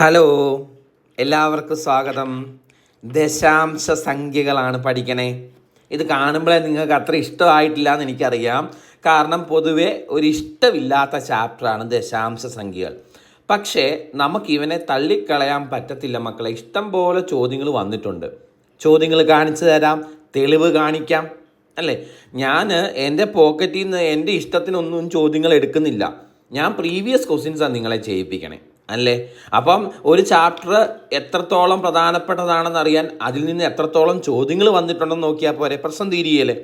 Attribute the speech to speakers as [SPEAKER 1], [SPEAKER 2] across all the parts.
[SPEAKER 1] Hello എല്ലാവർക്കും സ്വാഗതം. ദശാംശ സംഖ്യകളാണ് പഠിക്കണേ. ഇത് കാണുമ്പോഴേ നിങ്ങൾക്ക് അത്ര ഇഷ്ടമായിട്ടില്ല എന്ന് എനിക്കറിയാം. കാരണം പൊതുവെ ഒരു ഇഷ്ടമില്ലാത്ത ചാപ്റ്ററാണ് ദശാംശ സംഖ്യകൾ. പക്ഷേ നമുക്കിവനെ തള്ളിക്കളയാൻ പറ്റത്തില്ല മക്കളെ. ഇഷ്ടം പോലെ ചോദ്യങ്ങൾ വന്നിട്ടുണ്ട്. ചോദ്യങ്ങൾ കാണിച്ചു തരാം തെളിവ് കാണിക്കാം അല്ലേ? ഞാൻ എന്റെ പോക്കറ്റിൽ നിന്ന് എന്റെ ഇഷ്ടത്തിനൊന്നും ചോദ്യങ്ങൾ എടുക്കുന്നില്ല. ഞാൻ പ്രീവിയസ് ക്വസ്റ്റ്യൻസാണ് നിങ്ങളെ ചെയ്യിപ്പിക്കണേ. അല്ലേ? അപ്പം ഒരു ചാപ്റ്റർ എത്രത്തോളം പ്രധാനപ്പെട്ടതാണെന്ന് അറിയാൻ അതിൽ നിന്ന് എത്രത്തോളം ചോദ്യങ്ങൾ വന്നിട്ടുണ്ടെന്ന് നോക്കിയാൽ പോരെ? പ്രശ്നം തീരുകയല്ലേ?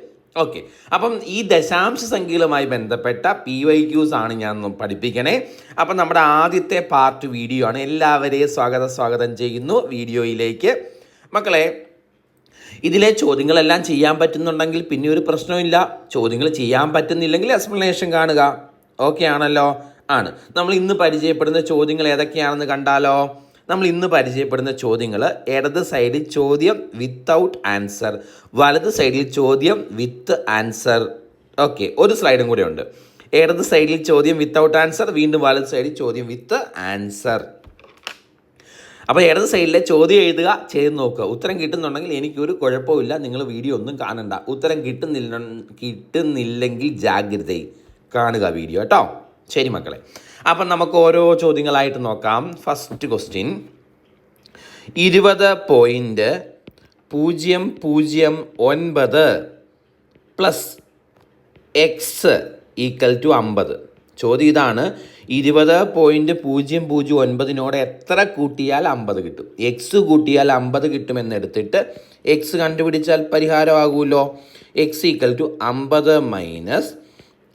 [SPEAKER 1] ഓക്കെ. അപ്പം ഈ ദശാംശ സംഖ്യകളുമായി ബന്ധപ്പെട്ട പി വൈ ക്യൂസ് ആണ് ഞാൻ പഠിപ്പിക്കണേ. അപ്പം നമ്മുടെ ആദ്യത്തെ പാർട്ട് വീഡിയോ ആണ്. എല്ലാവരെയും സ്വാഗതം സ്വാഗതം ചെയ്യുന്നു വീഡിയോയിലേക്ക്. മക്കളെ ഇതിലെ ചോദ്യങ്ങളെല്ലാം ചെയ്യാൻ പറ്റുന്നുണ്ടെങ്കിൽ പിന്നെ ഒരു പ്രശ്നമില്ല ചോദ്യങ്ങൾ ചെയ്യാൻ പറ്റുന്നില്ലെങ്കിൽ എക്സ്പ്ലനേഷൻ കാണുക. ഓക്കെ ആണല്ലോ? ആണ്. നമ്മൾ ഇന്ന് പരിചയപ്പെടുന്ന ചോദ്യങ്ങൾ ഏതൊക്കെയാണെന്ന് കണ്ടാലോ? നമ്മൾ ഇന്ന് പരിചയപ്പെടുന്ന ചോദ്യങ്ങൾ ഇടത് സൈഡിൽ ചോദ്യം വിത്തൗട്ട് ആൻസർ വലത് സൈഡിൽ ചോദ്യം വിത്ത് ആൻസർ ഓക്കെ ഒരു സ്ലൈഡും കൂടെ ഉണ്ട്. ഇടത് സൈഡിൽ ചോദ്യം വിത്തൗട്ട് ആൻസർ വീണ്ടും വലത് സൈഡിൽ ചോദ്യം വിത്ത് ആൻസർ അപ്പോൾ ഇടത് സൈഡിലെ ചോദ്യം എഴുതുക ചെയ്ത് നോക്കുക. ഉത്തരം കിട്ടുന്നുണ്ടെങ്കിൽ എനിക്കൊരു കുഴപ്പമില്ല നിങ്ങൾ വീഡിയോ ഒന്നും കാണണ്ട. ഉത്തരം കിട്ടുന്നില്ല കിട്ടുന്നില്ലെങ്കിൽ ജാഗ്രത കാണുക വീഡിയോ കേട്ടോ. ശരി മക്കളെ. അപ്പം നമുക്ക് ഓരോ ചോദ്യങ്ങളായിട്ട് നോക്കാം. ഫസ്റ്റ് ക്വസ്റ്റ്യൻ ഇരുപത് പോയിന്റ് പൂജ്യം പൂജ്യം ഒൻപത് പ്ലസ് എക്സ് ഈക്വൽ ടു അമ്പത്. ചോദ്യം ഇതാണ്. ഇരുപത് പോയിന്റ് പൂജ്യം പൂജ്യം ഒൻപതിനോട് എത്ര കൂട്ടിയാൽ അമ്പത് കിട്ടും? എക്സ് കൂട്ടിയാൽ അമ്പത് കിട്ടുമെന്നെടുത്തിട്ട് എക്സ് കണ്ടുപിടിച്ചാൽ പരിഹാരമാകുമല്ലോ. എക്സ് ഈക്വൽ ടു അമ്പത് മൈനസ്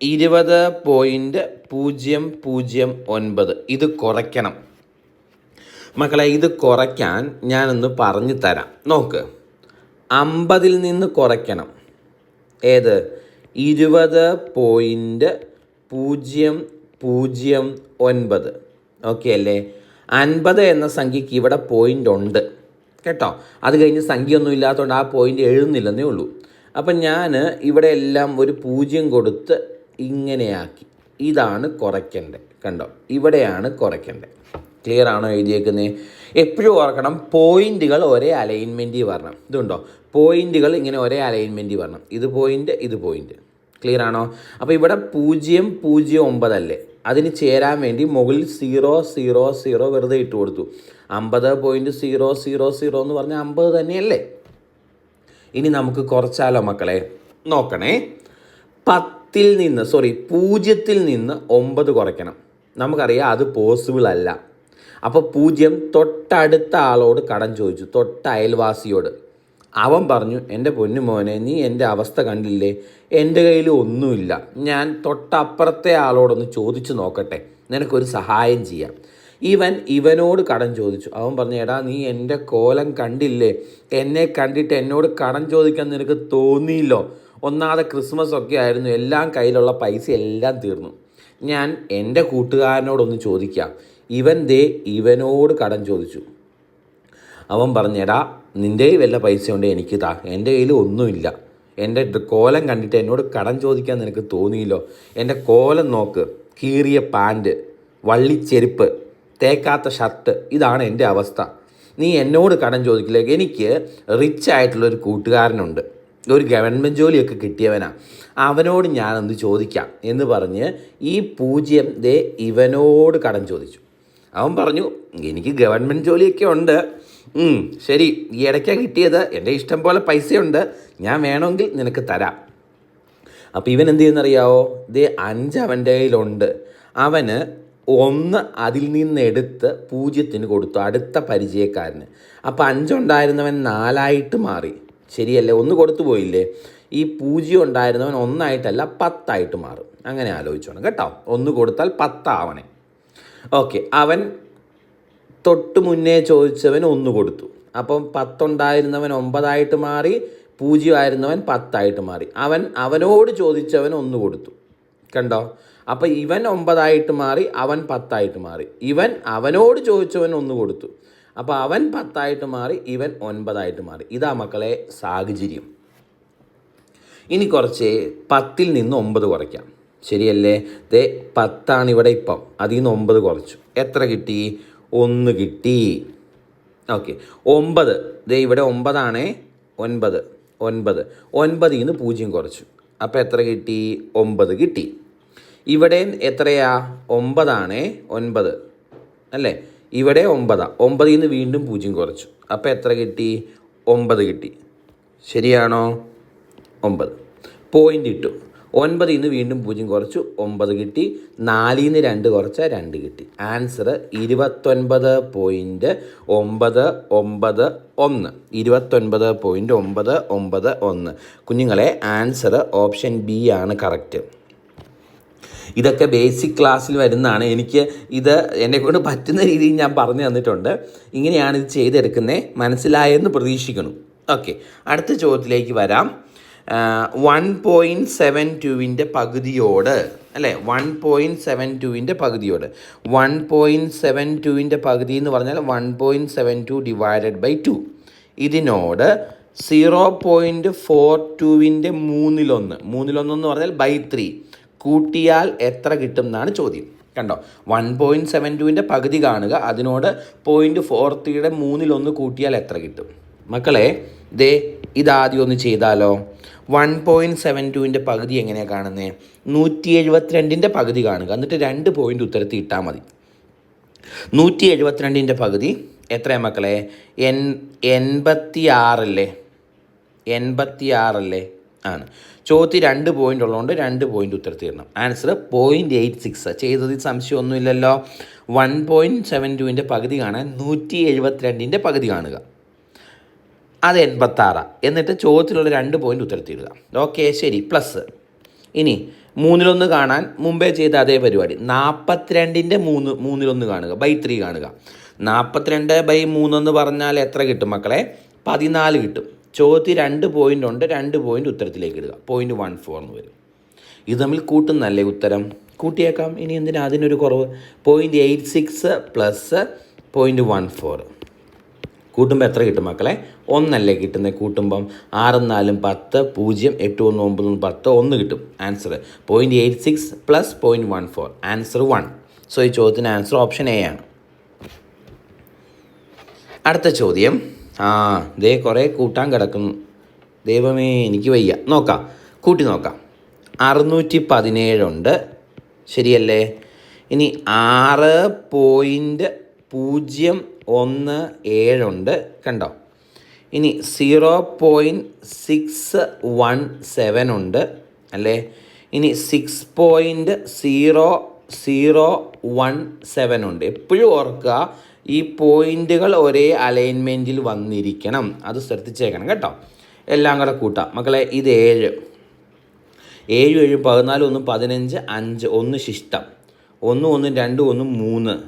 [SPEAKER 1] ഇരുപത് പോയിന്റ് പൂജ്യം പൂജ്യം ഒൻപത്. ഇത് കുറയ്ക്കണം. മക്കളെ ഇത് കുറയ്ക്കാൻ ഞാനൊന്ന് പറഞ്ഞു തരാം. നോക്ക്. അമ്പതിൽ നിന്ന് കുറയ്ക്കണം. ഏത്? ഇരുപത് പോയിന്റ് പൂജ്യം പൂജ്യം ഒൻപത്. ഓക്കെ അല്ലേ? അൻപത് എന്ന സംഖ്യയ്ക്ക് ഇവിടെ പോയിന്റ് ഉണ്ട്. കേട്ടോ? അത് കഴിഞ്ഞ് സംഖ്യ ഒന്നും ഇല്ലാത്തതുകൊണ്ട് ആ പോയിന്റ് എഴുതുന്നില്ലെന്നേ ഉള്ളൂ. അപ്പം ഞാൻ ഇവിടെ എല്ലാം ഒരു പൂജ്യം കൊടുത്ത് ഇങ്ങനെയാക്കി. ഇതാണ് കുറയ്ക്കേണ്ടത് കണ്ടോ? ഇവിടെയാണ് കുറയ്ക്കേണ്ടത് ക്ലിയർ ആണോ എഴുതിയേക്കുന്നത് എപ്പോഴും ഓർക്കണം പോയിന്റുകൾ ഒരേ അലൈൻമെന്റിൽ വരണം. ഇതുണ്ടോ? പോയിന്റുകൾ ഇങ്ങനെ ഒരേ അലൈൻമെന്റിൽ വരണം. ഇത് പോയിന്റ് ഇത് പോയിന്റ് ക്ലിയർ ആണോ? അപ്പോൾ ഇവിടെ പൂജ്യം പൂജ്യം ഒമ്പതല്ലേ അതിന് ചേരാൻ വേണ്ടി മുകളിൽ സീറോ സീറോ സീറോ വെറുതെ ഇട്ട് കൊടുത്തു. അമ്പത് പോയിന്റ് സീറോ സീറോ സീറോ എന്ന് പറഞ്ഞാൽ അമ്പത് തന്നെയല്ലേ? ഇനി നമുക്ക് കുറച്ചാലോ മക്കളെ? നോക്കണേ. പത്തിൽ നിന്ന് സോറി പൂജ്യത്തിൽ നിന്ന് ഒമ്പത് കുറയ്ക്കണം. നമുക്കറിയാം അത് പോസിബിൾ അല്ല. അപ്പോൾ പൂജ്യം തൊട്ടടുത്ത ആളോട് കടം ചോദിച്ചു തൊട്ട അയൽവാസിയോട്. അവൻ പറഞ്ഞു എന്റെ പൊന്നു മോനെ നീ എന്റെ അവസ്ഥ കണ്ടില്ലേ? എന്റെ കയ്യിൽ ഒന്നുമില്ല. ഞാൻ തൊട്ടപ്പുറത്തെ ആളോടൊന്ന് ചോദിച്ചു നോക്കട്ടെ. നിനക്കൊരു സഹായം ചെയ്യാം. ഇവൻ ഇവനോട് കടം ചോദിച്ചു. അവൻ പറഞ്ഞു എടാ നീ എന്റെ കോലം കണ്ടില്ലേ? എന്നെ കണ്ടിട്ട് എന്നോട് കടം ചോദിക്കാൻ നിനക്ക് തോന്നിയില്ലോ? ഒന്നാമത് ക്രിസ്മസ് ഒക്കെ ആയിരുന്നു എല്ലാം കയ്യിലുള്ള പൈസ എല്ലാം തീർന്നു. ഞാൻ എന്റെ കൂട്ടുകാരനോടൊന്ന് ചോദിക്കാം. ഇവൻ ദേ ഇവനോട് കടം ചോദിച്ചു. അവൻ പറഞ്ഞെടാ നിന്റെ വല്ല പൈസ ഉണ്ട് എനിക്ക് താ. എന്റെ കയ്യിൽ ഒന്നുമില്ല. എന്റെ കോലം കണ്ടിട്ട് എന്നോട് കടം ചോദിക്കാൻ നിനക്ക് തോന്നിയില്ലോ? എന്റെ കോലം നോക്ക് കീറിയ പാന്റ് വള്ളിച്ചെരുപ്പ് തേക്കാത്ത ഷർട്ട്. ഇതാണ് എന്റെ അവസ്ഥ. നീ എന്നോട് കടം ചോദിക്കില്ല. എനിക്ക് റിച്ച് ആയിട്ടുള്ള ഒരു കൂട്ടുകാരനുണ്ട്. ഒരു ഗവൺമെന്റ് ജോലിയൊക്കെ കിട്ടിയവനാണ് അവനോട് ഞാനൊന്ന് ചോദിക്കാം എന്ന് പറഞ്ഞ് ഈ പൂജ്യം ദേ ഇവനോട് കടം ചോദിച്ചു. അവൻ പറഞ്ഞു എനിക്ക് ഗവൺമെന്റ് ജോലിയൊക്കെ ഉണ്ട്. ശരി. ഈ ഇടയ്ക്കാണ് കിട്ടിയത്. എന്റെ ഇഷ്ടം പോലെ പൈസയുണ്ട്. ഞാൻ വേണമെങ്കിൽ നിനക്ക് തരാം. അപ്പോൾ ഇവൻ എന്ത് ചെയ്യുന്നറിയാവോ? ദേ അഞ്ച് അവന്റെ കയ്യിലുണ്ട്. അവന് ഒന്ന് അതിൽ നിന്ന് എടുത്ത് പൂജ്യത്തിന് കൊടുത്തു അടുത്ത പരിചയക്കാരന്. അപ്പോൾ അഞ്ചുണ്ടായിരുന്നവൻ നാലായിട്ട് മാറി. ശരിയല്ലേ? ഒന്ന് കൊടുത്തു പോയില്ലേ? ഈ പൂജ്യം ഉണ്ടായിരുന്നവൻ ഒന്നായിട്ടല്ല പത്തായിട്ട് മാറും. അങ്ങനെ ആലോചിച്ചോണം കേട്ടോ. ഒന്ന് കൊടുത്താൽ പത്താവണേ. ഓക്കെ അവൻ തൊട്ട് മുന്നേ ചോദിച്ചവൻ ഒന്ന് കൊടുത്തു. അപ്പം പത്തുണ്ടായിരുന്നവൻ ഒമ്പതായിട്ട് മാറി പൂജ്യമായിരുന്നവൻ പത്തായിട്ട് മാറി. അവൻ അവനോട് ചോദിച്ചവൻ ഒന്ന് കൊടുത്തു. കണ്ടോ? അപ്പം ഇവൻ ഒമ്പതായിട്ട് മാറി അവൻ പത്തായിട്ട് മാറി. ഇവൻ അവനോട് ചോദിച്ചവൻ ഒന്ന് കൊടുത്തു. അപ്പോൾ അവൻ പത്തായിട്ട് മാറി ഇവൻ ഒൻപതായിട്ട് മാറി. ഇതാ മക്കളെ സാഹചര്യം. ഇനി കുറച്ച് പത്തിൽ നിന്ന് ഒമ്പത് കുറയ്ക്കാം. ശരിയല്ലേ? ദേ പത്താണ് ഇവിടെ ഇപ്പം. അതിൽ നിന്ന് ഒമ്പത് കുറച്ചു. എത്ര കിട്ടി? ഒന്ന് കിട്ടി. ഓക്കെ. ഒമ്പത്. ദേ ഇവിടെ ഒമ്പതാണേ. ഒൻപത്. ഒൻപത്. ഒൻപതിൽ നിന്ന് പൂജ്യം കുറച്ചു. അപ്പോൾ എത്ര കിട്ടി? ഒമ്പത് കിട്ടി. ഇവിടെ എത്രയാ? ഒമ്പതാണേ ഒൻപത്. അല്ലേ? ഇവിടെ ഒമ്പതാ. ഒമ്പതിൽ നിന്ന് വീണ്ടും പൂജ്യം കുറച്ചു. അപ്പോൾ എത്ര കിട്ടി? ഒമ്പത് കിട്ടി. ശരിയാണോ? ഒമ്പത്. പോയിന്റ് ഇട്ടു. ഒൻപതിൽ നിന്ന് വീണ്ടും പൂജ്യം കുറച്ചു. ഒമ്പത് കിട്ടി. നാലിൽ നിന്ന് രണ്ട് കുറച്ച രണ്ട് കിട്ടി. ആൻസർ ഇരുപത്തൊൻപത് പോയിന്റ് ഒമ്പത് ഒമ്പത് ഒന്ന്. ഇരുപത്തൊൻപത് പോയിന്റ് ഒമ്പത് ഒമ്പത് ഒന്ന്. കുഞ്ഞുങ്ങളെ ആൻസർ ഓപ്ഷൻ ബി ആണ് കറക്റ്റ് ഇതൊക്കെ ബേസിക് ക്ലാസ്സിൽ വരുന്നതാണ്. എനിക്ക് ഇത് എന്നെക്കൊണ്ട് പറ്റുന്ന രീതിയിൽ ഞാൻ പറഞ്ഞു തന്നിട്ടുണ്ട്. ഇങ്ങനെയാണ് ഇത് ചെയ്തെടുക്കുന്നത് മനസ്സിലായെന്ന് പ്രതീക്ഷിക്കണം ഓക്കെ അടുത്ത ചോദ്യത്തിലേക്ക് വരാം. വൺ പോയിന്റ് സെവൻ ടുവിന്റെ പകുതിയോട് അല്ലേ? വൺ പോയിന്റ് സെവൻ ടുവിന്റെ പകുതിയോട്. വൺ പോയിന്റ് സെവൻ ടുവിന്റെ പകുതി എന്ന് പറഞ്ഞാൽ one point seven two divided by two ഇതിനോട് സീറോ പോയിന്റ് ഫോർ ടുവിന്റെ മൂന്നിലൊന്ന് മൂന്നിലൊന്ന് എന്ന് പറഞ്ഞാൽ ബൈ ത്രീ കൂട്ടിയാൽ എത്ര കിട്ടും എന്നാണ് ചോദ്യം. കണ്ടോ? വൺ പോയിന്റ് സെവൻ ടുവിന്റെ പകുതി കാണുക. അതിനോട് പോയിന്റ് ഫോർ ത്രീയുടെ മൂന്നിലൊന്ന് കൂട്ടിയാൽ എത്ര കിട്ടും? മക്കളെ ദേ ഇതാദ്യം ഒന്ന് ചെയ്താലോ. വൺ പോയിന്റ് സെവൻ ടുവിന്റെ പകുതി എങ്ങനെയാണ് കാണുന്നത് നൂറ്റി എഴുപത്തിരണ്ടിന്റെ പകുതി കാണുക. എന്നിട്ട് രണ്ട് പോയിന്റ് ഉത്തരത്തിൽ ഇട്ടാൽ മതി. നൂറ്റി എഴുപത്തിരണ്ടിന്റെ പകുതി എത്രയാണ് മക്കളെ? എൺ എൺപത്തി ആറല്ലേ എൺപത്തി ആറല്ലേ ആണ്. ചോദ്യത്തിൽ രണ്ട് പോയിന്റ് ഉള്ളതുകൊണ്ട് രണ്ട് പോയിന്റ് ഉത്തരത്തിൽ ഇടണം. ആൻസർ പോയിന്റ് എയ്റ്റ് സിക്സ് ചെയ്തതിൽ സംശയമൊന്നുമില്ലല്ലോ. വൺ പോയിന്റ് സെവൻ ടുവിന്റെ പകുതി കാണാൻ നൂറ്റി എഴുപത്തിരണ്ടിന്റെ പകുതി കാണുക. അത് എൺപത്താറാണ് എന്നിട്ട് ചോദ്യത്തിലുള്ള രണ്ട് പോയിന്റ് ഉത്തരത്തിടുക ഓക്കെ ശരി. പ്ലസ് ഇനി മൂന്നിലൊന്ന് കാണാൻ മുമ്പേ ചെയ്ത അതേ പരിപാടി. നാൽപ്പത്തിരണ്ടിന്റെ മൂന്ന് മൂന്നിലൊന്ന് കാണുക. ബൈ ത്രീ കാണുക. നാൽപ്പത്തിരണ്ട് ബൈ മൂന്നെന്ന് പറഞ്ഞാൽ എത്ര കിട്ടും മക്കളെ? പതിനാല് കിട്ടും. ചോദ്യത്തിൽ രണ്ട് പോയിന്റ് ഉണ്ട് രണ്ട് പോയിന്റ് ഉത്തരത്തിലേക്ക് ഇടുക. പോയിന്റ് വൺ ഫോർ എന്ന് വരും. ഇത് തമ്മിൽ കൂട്ടുന്നല്ലേ ഉത്തരം? കൂട്ടിയേക്കാം. ഇനി എന്തിനാ അതിനൊരു കുറവ്? Point eight six plus point one four കൂട്ടുമ്പോൾ എത്ര കിട്ടും മക്കളെ? ഒന്നല്ലേ കിട്ടുന്നത് കൂട്ടുമ്പം. ആറും നാലും പത്ത് പൂജ്യം എട്ട് ഒന്ന് ഒമ്പത് ഒന്ന് പത്ത് ഒന്ന് കിട്ടും. Answer point eight six plus point one four answer one so ഈ ചോദ്യത്തിന് ആൻസർ ഓപ്ഷൻ എ ആണ്. അടുത്ത ചോദ്യം. ആ ദേ കുറേ കൂട്ടാൻ കിടക്കുന്നു. ദൈവമേ എനിക്ക് വയ്യ. നോക്കാം. കൂട്ടി നോക്കാം. അറുന്നൂറ്റി പതിനേഴുണ്ട് ശരിയല്ലേ? ഇനി ആറ് പോയിന്റ് പൂജ്യം ഒന്ന് ഏഴുണ്ട്. കണ്ടോ? ഇനി zero point six one seven ഉണ്ട്. അല്ലേ? ഇനി six point zero zero one seven ഉണ്ട്. എപ്പോഴും ഓർക്കുക ഈ പോയിന്റുകൾ ഒരേ അലൈൻമെന്റിൽ വന്നിരിക്കണം. അത് ശ്രദ്ധിച്ചേക്കണം കേട്ടോ. എല്ലാം കൂടെ കൂട്ടാം. മക്കളെ ഇത് ഏഴ്. ഏഴ് ഏഴ് പതിനാല് ഒന്ന് പതിനഞ്ച് അഞ്ച് ഒന്ന് ശിഷ്ടം. ഒന്ന് ഒന്ന് രണ്ട് ഒന്ന് മൂന്ന്.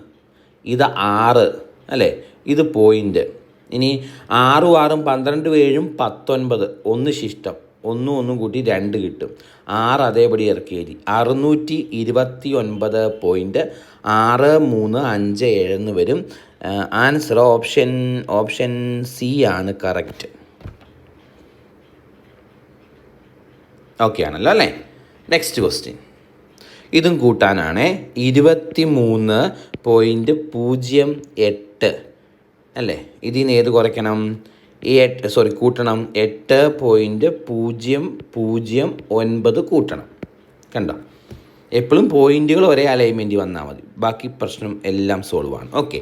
[SPEAKER 1] ഇത് ആറ്. അല്ലേ? ഇത് പോയിന്റ് ഇനി ആറും ആറും പന്ത്രണ്ട് ഏഴും പത്തൊൻപത്. ഒന്ന് ശിഷ്ടം. ഒന്നും ഒന്നും കൂട്ടി രണ്ട് കിട്ടും. ആറ് അതേപടി ഇറക്കി എഴുതി അറുന്നൂറ്റി ഇരുപത്തി ഒൻപത് പോയിന്റ് ആറ് മൂന്ന് അഞ്ച് ഏഴ് എന്ന് വരും. ആൻസർ ഓപ്ഷൻ ഓപ്ഷൻ സി ആണ് കറക്റ്റ് ഓക്കെ ആണല്ലോ അല്ലേ? നെക്സ്റ്റ് ക്വസ്റ്റ്യൻ ഇതും കൂട്ടാനാണ്. ഇരുപത്തി മൂന്ന് പോയിന്റ് പൂജ്യം എട്ട്. അല്ലേ? ഇതിന് ഏത് കുറയ്ക്കണം? എട്ട് സോറി കൂട്ടണം. എട്ട് പോയിന്റ് പൂജ്യം പൂജ്യം ഒൻപത് കൂട്ടണം. കണ്ടോ? എപ്പോഴും പോയിന്റുകൾ ഒരേ അലൈൻമെന്റ് വന്നാൽ മതി. ബാക്കി പ്രശ്നം എല്ലാം സോൾവ് ആണ്. ഓക്കെ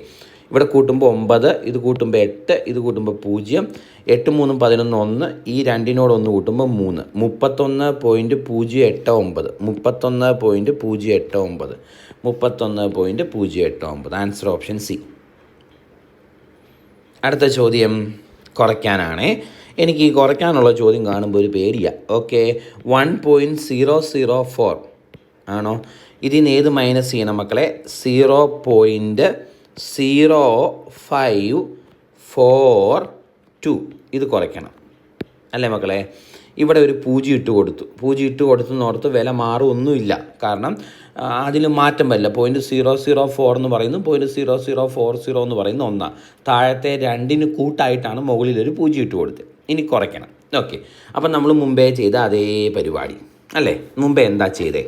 [SPEAKER 1] ഇവിടെ കൂട്ടുമ്പോൾ ഒമ്പത് ഇത് കൂട്ടുമ്പോൾ എട്ട് ഇത് കൂട്ടുമ്പോൾ പൂജ്യം. എട്ട് മൂന്നും പതിനൊന്ന് ഒന്ന് ഈ രണ്ടിനോട് ഒന്ന് കൂട്ടുമ്പോൾ മൂന്ന്. മുപ്പത്തൊന്ന് പോയിന്റ് പൂജ്യം എട്ട് ഒമ്പത്. മുപ്പത്തൊന്ന് പോയിന്റ് പൂജ്യം എട്ട് ഒമ്പത്. മുപ്പത്തൊന്ന് പോയിന്റ് പൂജ്യം എട്ട് ഒമ്പത്. ആൻസർ ഓപ്ഷൻ സി അടുത്ത ചോദ്യം. കുറയ്ക്കാനാണ്. എനിക്ക് ഈ കുറയ്ക്കാനുള്ള ചോദ്യം കാണുമ്പോൾ ഒരു പേടിയാ. Okay one point zero zero four ആണോ? ഇതിന് ഏത് മൈനസ് ചെയ്യണം മക്കളെ? Zero point zero five four two ഇത് കുറയ്ക്കണം. അല്ലേ മക്കളെ? ഇവിടെ ഒരു പൂജ്യം ഇട്ട് കൊടുത്തു. പൂജ്യം ഇട്ട് കൊടുത്തെന്നോർത്ത് വില മാറുമൊന്നുമില്ല. കാരണം അതിൽ മാറ്റം വരില്ല. പോയിന്റ് സീറോ സീറോ ഫോർ എന്ന് പറയുന്നു. Point zero zero four zero എന്ന് പറയുന്ന ഒന്നാണ് താഴത്തെ രണ്ടിന് കൂട്ടായിട്ടാണ് ഒരു പൂജ്യം ഇട്ട് കൊടുത്തത്. ഇനി കുറയ്ക്കണം. ഓക്കെ അപ്പം നമ്മൾ മുമ്പേ ചെയ്ത അതേ പരിപാടി. അല്ലേ? മുമ്പേ എന്താ ചെയ്തേ?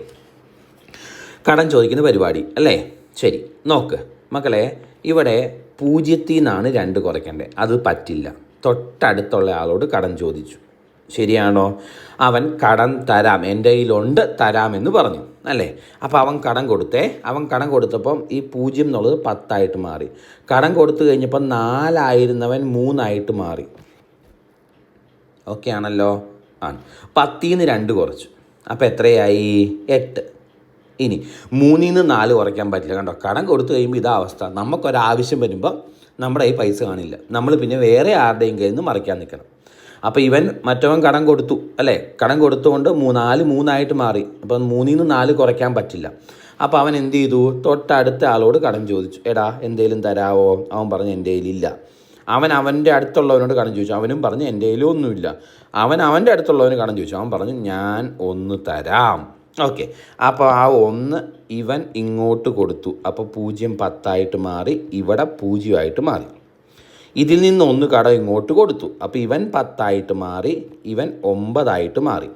[SPEAKER 1] കടം ചോദിക്കുന്ന പരിപാടി. അല്ലേ? ശരി. നോക്ക്. മക്കളെ ഇവിടെ പൂജ്യത്തിൽ നിന്നാണ് രണ്ട് കുറയ്ക്കേണ്ടത്. അത് പറ്റില്ല. തൊട്ടടുത്തുള്ള ആളോട് കടം ചോദിച്ചു. ശരിയാണോ? അവൻ കടം തരാം എന്റെ കയ്യിലുണ്ട് എന്ന് പറഞ്ഞു അല്ലേ? അപ്പോൾ അവൻ കടം കൊടുത്തേ. അവൻ കടം കൊടുത്തപ്പം ഈ പൂജ്യം എന്നുള്ളത് പത്തായിട്ട് മാറി. കടം കൊടുത്തു കഴിഞ്ഞപ്പം നാലായിരുന്നവൻ മൂന്നായിട്ട് മാറി. ഓക്കെ ആണല്ലോ? ആണ്. പത്തിൽ നിന്ന് രണ്ട് കുറച്ചു. അപ്പോൾ എത്രയായി? എട്ട്. ഇനി മൂന്നിൽ നിന്ന് നാല് കുറയ്ക്കാൻ പറ്റില്ല. കണ്ടോ? കടം കൊടുത്തു കഴിയുമ്പോൾ ഇതാ അവസ്ഥ. നമുക്കൊരാവശ്യം വരുമ്പോൾ നമ്മുടെ ഈ പൈസ കാണില്ല. നമ്മൾ പിന്നെ വേറെ ആരുടെയും കയ്യിൽ നിന്ന് മറിക്കാൻ നിൽക്കണം. അപ്പോൾ ഇവൻ മറ്റവൻ കടം കൊടുത്തു അല്ലേ? കടം കൊടുത്തുകൊണ്ട് നാല് മൂന്നായിട്ട് മാറി. അപ്പം മൂന്നിൽ നിന്ന് നാല് കുറയ്ക്കാൻ പറ്റില്ല. അപ്പോൾ അവൻ എന്ത് ചെയ്തു? തൊട്ടടുത്ത ആളോട് കടം ചോദിച്ചു. എടാ എന്തേലും തരാവോ? അവൻ പറഞ്ഞു എന്റെ കയ്യിലില്ല അവൻ അവന്റെ അടുത്തുള്ളവനോട് കടം ചോദിച്ചു. അവനും പറഞ്ഞു എന്റെ കയ്യിലും ഒന്നുമില്ല അവൻ അവന്റെ അടുത്തുള്ളവന് കടം ചോദിച്ചു. അവൻ പറഞ്ഞു ഞാൻ ഒന്ന് തരാം. ഓക്കെ. അപ്പോൾ ആ ഒന്ന് ഇവൻ ഇങ്ങോട്ട് കൊടുത്തു. അപ്പോൾ പൂജ്യം പത്തായിട്ട് മാറി ഇവിടെ പൂജ്യമായിട്ട് മാറി. ഇതിൽ നിന്ന് ഒന്ന് കടം ഇങ്ങോട്ട് കൊടുത്തു. അപ്പോൾ ഇവൻ പത്തായിട്ട് മാറി ഇവൻ ഒമ്പതായിട്ട് മാറി.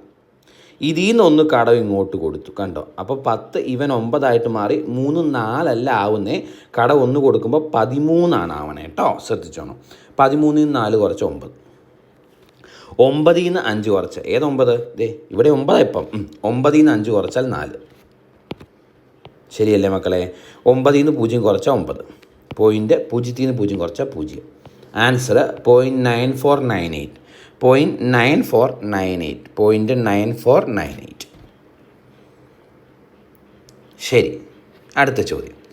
[SPEAKER 1] ഇതിൽ നിന്ന് ഒന്ന് കടം ഇങ്ങോട്ട് കൊടുത്തു കണ്ടോ? അപ്പോൾ പത്ത് ഇവൻ ഒമ്പതായിട്ട് മാറി മൂന്ന് നാലല്ല ആവുന്നേ. കടം ഒന്ന് കൊടുക്കുമ്പോൾ പതിമൂന്നാണ് ആവണേ കേട്ടോ? ശ്രദ്ധിച്ചോണം. പതിമൂന്നിൽ നിന്ന് നാല് കുറച്ച് ഒമ്പത്. ഒമ്പതിൽ നിന്ന് അഞ്ച് കുറച്ച്. ഏതൊമ്പത് ദേ ഇവിടെ ഒമ്പതാ ഇപ്പം. ഒമ്പതിൽ നിന്ന് അഞ്ച് കുറച്ചാൽ നാല്. ശരിയല്ലേ മക്കളെ? ഒമ്പതിൽ നിന്ന് പൂജ്യം കുറച്ചാൽ ഒമ്പത്. പോയിന്റ് പൂജ്യത്തിൽ നിന്ന് പൂജ്യം കുറച്ചാൽ പൂജ്യം. Answer point nine four nine eight point nine four nine eight point nine four nine eight ശരി. അടുത്ത ചോദ്യം.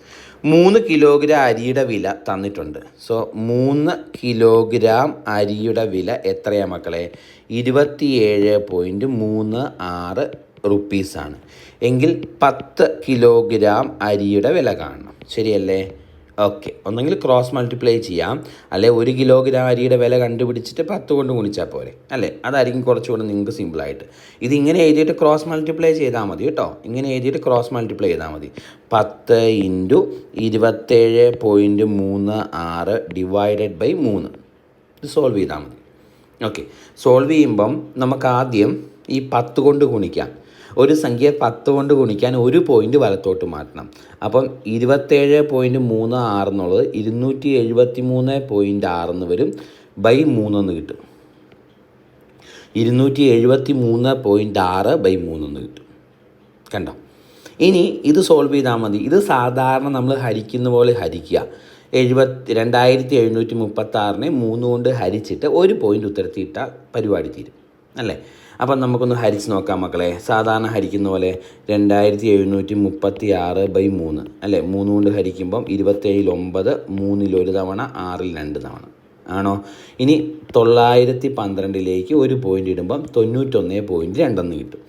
[SPEAKER 1] മൂന്ന് കിലോഗ്രാം അരിയുടെ വില തന്നിട്ടുണ്ട്. സോ മൂന്ന് കിലോഗ്രാം അരിയുടെ വില എത്രയാണ് മക്കളെ? ഇരുപത്തിയേഴ് പോയിന്റ് മൂന്ന് ആറ് റുപ്പീസാണ് എങ്കിൽ പത്ത് കിലോഗ്രാം അരിയുടെ വില കാണണം. ശരിയല്ലേ? ഓക്കെ ഒന്നെങ്കിൽ ക്രോസ് മൾട്ടിപ്ലൈ ചെയ്യാം. അല്ലെ ഒരു കിലോഗ്രാം അരിയുടെ വില കണ്ടുപിടിച്ചിട്ട് പത്ത് കൊണ്ട് ഗുണിച്ചാൽ പോരെ. അല്ലേ അതായിരിക്കും കുറച്ചുകൂടെ നിങ്ങൾക്ക് സിമ്പിളായിട്ട് ഇങ്ങനെ എഴുതിയിട്ട് ക്രോസ് മൾട്ടിപ്ലൈ ചെയ്താൽ മതി കേട്ടോ. ഇങ്ങനെ എഴുതിയിട്ട് ക്രോസ് മൾട്ടിപ്ലൈ ചെയ്താൽ മതി. പത്ത് ഇന്റു ഇരുപത്തേഴ് പോയിന്റ് മൂന്ന് ആറ് ഡിവൈഡഡ് ബൈ മൂന്ന്. ഇത് സോൾവ് ചെയ്താൽ മതി. ഓക്കെ സോൾവ് ചെയ്യുമ്പം നമുക്ക് ആദ്യം ഈ പത്ത് കൊണ്ട് ഗുണിക്കാം. ഒരു സംഖ്യ പത്ത് കൊണ്ട് ഗുണിക്കാൻ ഒരു പോയിന്റ് വലത്തോട്ട് മാറ്റണം. അപ്പം ഇരുപത്തേഴ് പോയിന്റ് മൂന്ന് ആറ് എന്നുള്ളത് ഇരുന്നൂറ്റി എഴുപത്തി മൂന്ന് പോയിന്റ് ആറെന്ന് വരും ബൈ മൂന്നെന്ന് കിട്ടും. ഇരുന്നൂറ്റി എഴുപത്തി മൂന്ന് പോയിന്റ് ആറ് ബൈ മൂന്നെന്ന് കിട്ടും. കണ്ടോ? ഇനി ഇത് സോൾവ് ചെയ്താൽ മതി. ഇത് സാധാരണ നമ്മൾ ഹരിക്കുന്ന പോലെ ഹരിക്കുക. എഴുപത്തി രണ്ടായിരത്തി എഴുന്നൂറ്റി മുപ്പത്തി ആറിനെ മൂന്ന് കൊണ്ട് ഹരിച്ചിട്ട് ഒരു പോയിന്റ് ഉത്തരത്തിൽ ഇട്ടാൽ പരിപാടി തീരും. അല്ലേ? അപ്പം നമുക്കൊന്ന് ഹരിച്ച് നോക്കാം മക്കളെ. സാധാരണ ഹരിക്കുന്ന പോലെ രണ്ടായിരത്തി എഴുന്നൂറ്റി മുപ്പത്തി ആറ് ബൈ മൂന്ന്. അല്ലേ? മൂന്ന് കൊണ്ട് ഹരിക്കുമ്പം ഇരുപത്തേഴിൽ ഒമ്പത് മൂന്നിൽ ഒരു തവണ ആറിൽ രണ്ട് തവണ. ആണോ? ഇനി തൊള്ളായിരത്തി പന്ത്രണ്ടിലേക്ക് ഒരു പോയിന്റ് ഇടുമ്പം തൊണ്ണൂറ്റൊന്ന് പോയിന്റ് രണ്ടെന്ന് കിട്ടും.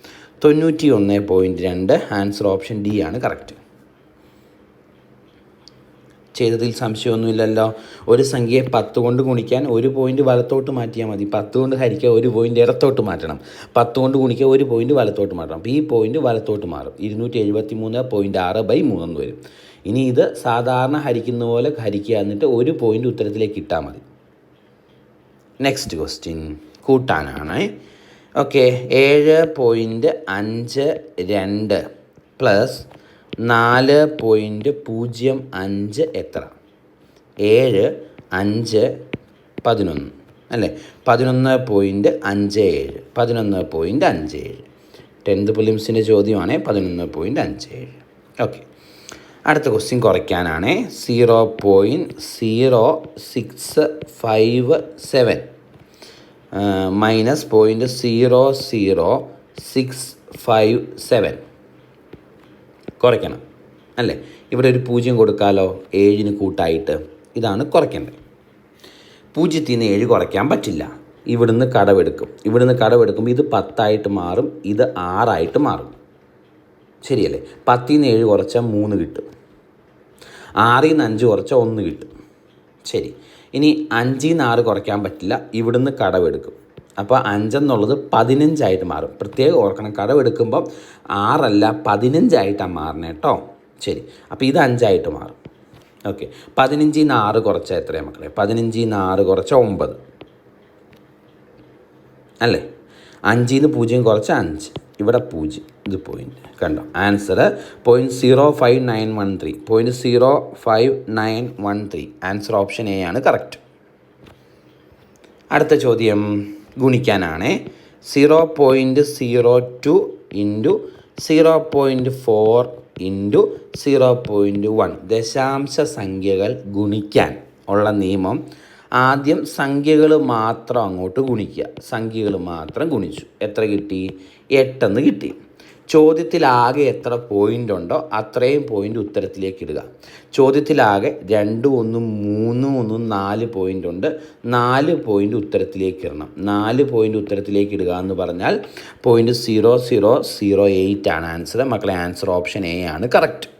[SPEAKER 1] തൊണ്ണൂറ്റി ഒന്ന് പോയിന്റ് രണ്ട് ആൻസർ ഓപ്ഷൻ ഡി ആണ് കറക്റ്റ് ചെയ്തതിൽ സംശയമൊന്നുമില്ലല്ലോ. ഒരു സംഖ്യയെ പത്ത് കൊണ്ട് ഗുണിക്കാൻ ഒരു പോയിന്റ് വലത്തോട്ട് മാറ്റിയാൽ മതി. പത്ത് കൊണ്ട് ഹരിക്കുക ഒരു പോയിന്റ് ഇടത്തോട്ട് മാറ്റണം. പത്ത് കൊണ്ട് ഗുണിക്കുക ഒരു പോയിന്റ് വലത്തോട്ട് മാറ്റണം. അപ്പോൾ ഈ പോയിന്റ് വലത്തോട്ട് മാറും. ഇരുന്നൂറ്റി എഴുപത്തി മൂന്ന് പോയിന്റ് ആറ് ബൈ മൂന്നെന്ന് വരും. ഇനി ഇത് സാധാരണ ഹരിക്കുന്ന പോലെ ഹരിക്കുക എന്നിട്ട് ഒരു പോയിന്റ് ഉത്തരത്തിലേക്ക് ഇട്ടാൽ മതി. നെക്സ്റ്റ് ക്വസ്റ്റ്യൻ കൂട്ടാനാണ്. ഓക്കെ ഏഴ് പോയിന്റ് അഞ്ച് രണ്ട് പ്ലസ് നാല് പോയിന്റ് പൂജ്യം അഞ്ച് എത്ര? ഏഴ് അഞ്ച് പതിനൊന്ന്. അല്ലേ? പതിനൊന്ന് പോയിന്റ് അഞ്ച് ഏഴ് പതിനൊന്ന് പോയിന്റ് അഞ്ച് ഏഴ്. ടെൻത്ത് പ്രിലിംസിന്റെ ചോദ്യമാണ് പതിനൊന്ന് പോയിന്റ് അഞ്ച് ഏഴ്. ഓക്കെ. അടുത്ത question കുറയ്ക്കാനാണ്. Zero point zero six five seven. Minus point zero zero six five seven. കുറയ്ക്കണം അല്ലേ? ഇവിടെ ഒരു പൂജ്യം കൊടുക്കാലോ ഏഴിന് കൂട്ടായിട്ട്. ഇതാണ് കുറയ്ക്കേണ്ടത്. പൂജ്യത്തിൽ നിന്ന് ഏഴ് കുറയ്ക്കാൻ പറ്റില്ല. ഇവിടുന്ന് കടവെടുക്കും ഇവിടുന്ന് കടവെടുക്കുമ്പോൾ ഇത് പത്തായിട്ട് മാറും ഇത് ആറായിട്ട് മാറും. ശരിയല്ലേ? പത്തിൽ നിന്ന് ഏഴ് കുറച്ചാൽ മൂന്ന് കിട്ടും. ആറിൽ നിന്ന് അഞ്ച് കുറച്ചാൽ ഒന്ന് കിട്ടും. ശരി. ഇനി അഞ്ചിൽ നിന്ന് ആറ് കുറയ്ക്കാൻ പറ്റില്ല ഇവിടുന്ന് കടവെടുക്കും അപ്പോൾ അഞ്ചെന്നുള്ളത് പതിനഞ്ചായിട്ട് മാറും. പ്രത്യേകം ഓർക്കണം കടവെടുക്കുമ്പം ആറല്ല പതിനഞ്ചായിട്ടാണ് മാറണേ കേട്ടോ ശരി അപ്പോൾ ഇത് അഞ്ചായിട്ട് മാറും. ഓക്കെ പതിനഞ്ചിൽ നിന്ന് ആറ് കുറച്ചാൽ എത്രയാണ് മക്കളെ? പതിനഞ്ചിൽ നിന്ന് ആറ് കുറച്ച ഒമ്പത്. അല്ലേ? അഞ്ചിൽ നിന്ന് പൂജ്യം കുറച്ച അഞ്ച്. ഇവിടെ പൂജ്യം. ഇത് പോയിന്റ് കണ്ടോ? Answer point zero five nine one three point zero five nine one three answer option A ആണ് കറക്റ്റ് അടുത്ത ചോദ്യം. ഗുണിക്കാനാണ്. Zero point zero two into zero point four into zero point one. ദശാംശ സംഖ്യകൾ ഗുണിക്കാൻ ഉള്ള നിയമം ആദ്യം സംഖ്യകൾ മാത്രം അങ്ങോട്ട് ഗുണിക്കുക. സംഖ്യകൾ മാത്രം ഗുണിച്ചു. എത്ര കിട്ടി? എട്ടെന്ന് കിട്ടി. ചോദ്യത്തിലാകെ എത്ര പോയിന്റ് ഉണ്ടോ അത്രയും പോയിന്റ് ഉത്തരത്തിലേക്ക് ഇടുക. ചോദ്യത്തിലാകെ രണ്ടും ഒന്നും മൂന്നും ഒന്നും നാല് പോയിന്റ് ഉണ്ട്. നാല് പോയിന്റ് ഉത്തരത്തിലേക്ക് ഇടണം. നാല് പോയിന്റ് ഉത്തരത്തിലേക്ക് ഇടുക എന്ന് പറഞ്ഞാൽ point zero zero zero eight ആണ് ആൻസർ മക്കളെ ആൻസർ ഓപ്ഷൻ എ ആണ്. കറക്റ്റ്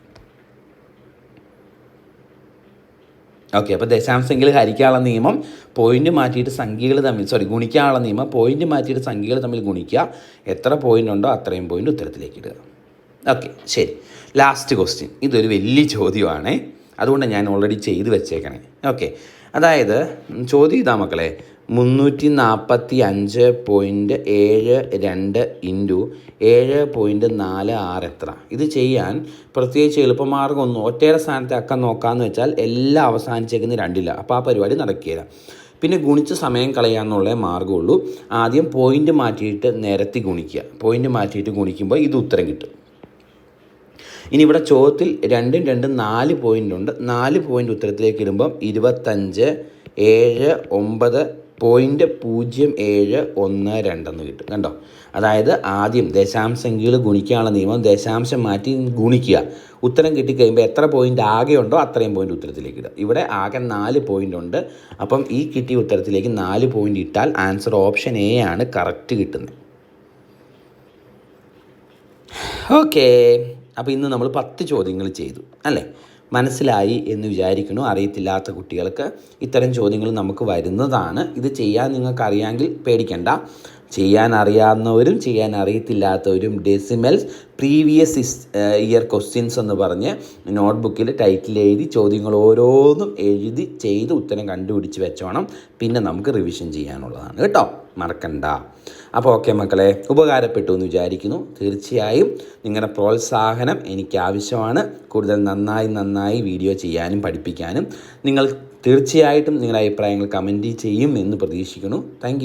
[SPEAKER 1] ഓക്കെ അപ്പോൾ ദശാംശങ്ങൾ ഹരിക്കാനുള്ള നിയമം പോയിന്റ് മാറ്റിയിട്ട് സംഖ്യകൾ തമ്മിൽ സോറി ഗുണിക്കാനുള്ള നിയമം പോയിന്റ് മാറ്റിയിട്ട് സംഖ്യകൾ തമ്മിൽ ഗുണിക്കുക. എത്ര പോയിന്റ് ഉണ്ടോ അത്രയും പോയിന്റ് ഉത്തരത്തിലേക്ക് ഇടുക. ഓക്കെ ശരി. ലാസ്റ്റ് ക്വസ്റ്റ്യൻ ഇതൊരു വലിയ ചോദ്യമാണ്. അതുകൊണ്ട് ഞാൻ ഓൾറെഡി ചെയ്ത് വെച്ചേക്കണേ. ഓക്കെ അതായത് ചോദ്യം ഇതാ മക്കളെ. മുന്നൂറ്റി നാൽപ്പത്തി അഞ്ച് പോയിന്റ് ഏഴ് രണ്ട് ഇന്റു ഏഴ് പോയിന്റ് നാല് ആറ് എത്ര? ഇത് ചെയ്യാൻ പ്രത്യേകിച്ച് എളുപ്പമാർഗമൊന്നും ഒറ്റയുടെ സ്ഥാനത്തെ അക്കം നോക്കാമെന്ന് വെച്ചാൽ എല്ലാം അവസാനിച്ചേക്കുന്ന രണ്ടില്ല. അപ്പോൾ ആ പരിപാടി നടക്കുകയില്ല പിന്നെ ഗുണിച്ച് സമയം കളയാന്നുള്ള മാർഗമുള്ളൂ ആദ്യം പോയിന്റ് മാറ്റിയിട്ട് നിരത്തി ഗുണിക്കുക. പോയിന്റ് മാറ്റിയിട്ട് ഗുണിക്കുമ്പോൾ ഇത് ഉത്തരം കിട്ടും. ഇനി ഇവിടെ ചോദ്യത്തിൽ രണ്ടും രണ്ടും നാല് പോയിന്റ് ഉണ്ട്. നാല് പോയിന്റ് ഉത്തരത്തിലേക്ക് ഇടുമ്പം ഇരുപത്തഞ്ച് ഏഴ് ഒമ്പത് പോയിന്റ് പൂജ്യം ഏഴ് ഒന്ന് രണ്ടെന്ന് കിട്ടും. കണ്ടോ? അതായത് ആദ്യം ദശാംശങ്കിൽ ഗുണിക്കാനുള്ള നിയമം ദശാംശം മാറ്റി ഗുണിക്കുക. ഉത്തരം കിട്ടിക്കഴിയുമ്പോൾ എത്ര പോയിന്റ് ആകെ ഉണ്ടോ അത്രയും പോയിന്റ് ഉത്തരത്തിലേക്ക് ഇടുക. ഇവിടെ ആകെ നാല് പോയിന്റ് ഉണ്ട്. അപ്പം ഈ കിട്ടിയ ഉത്തരത്തിലേക്ക് നാല് പോയിന്റ് ഇട്ടാൽ ആൻസർ ഓപ്ഷൻ എ ആണ് കറക്റ്റ് കിട്ടുന്നത്. ഓക്കേ അപ്പോൾ ഇന്ന് നമ്മൾ പത്ത് ചോദ്യങ്ങൾ ചെയ്തു അല്ലേ? മനസ്സിലായി എന്ന് വിചാരിക്കുന്നു. അറിയത്തില്ലാത്ത കുട്ടികൾക്ക് ഇത്തരം ചോദ്യങ്ങൾ നമുക്ക് വരുന്നതാണ്. ഇത് ചെയ്യാൻ നിങ്ങൾക്ക് അറിയാമെങ്കിൽ പേടിക്കണ്ട. ചെയ്യാൻ അറിയാവുന്നവരും ചെയ്യാൻ അറിയത്തില്ലാത്തവരും ഡെസിമൽസ് പ്രീവിയസ് ഇയർ ക്വസ്റ്റ്യൻസ് എന്ന് പറഞ്ഞ് നോട്ട്ബുക്കിൽ ടൈറ്റിൽ എഴുതി ചോദ്യങ്ങൾ ഓരോന്നും എഴുതി ചെയ്ത് ഉത്തരം കണ്ടുപിടിച്ച് വെച്ചോണം. പിന്നെ നമുക്ക് റിവിഷൻ ചെയ്യാനുള്ളതാണ്. കേട്ടോ? മറക്കണ്ട. അപ്പോൾ ഓക്കെ മക്കളെ ഉപകാരപ്പെട്ടു എന്ന് വിചാരിക്കുന്നു. തീർച്ചയായും നിങ്ങളുടെ പ്രോത്സാഹനം എനിക്ക് ആവശ്യമാണ് കൂടുതൽ നന്നായി നന്നായി വീഡിയോ ചെയ്യാനും പഠിപ്പിക്കാനും. നിങ്ങൾ തീർച്ചയായിട്ടും നിങ്ങളുടെ അഭിപ്രായങ്ങൾ കമന്റ് ചെയ്യും എന്ന് പ്രതീക്ഷിക്കുന്നു. താങ്ക്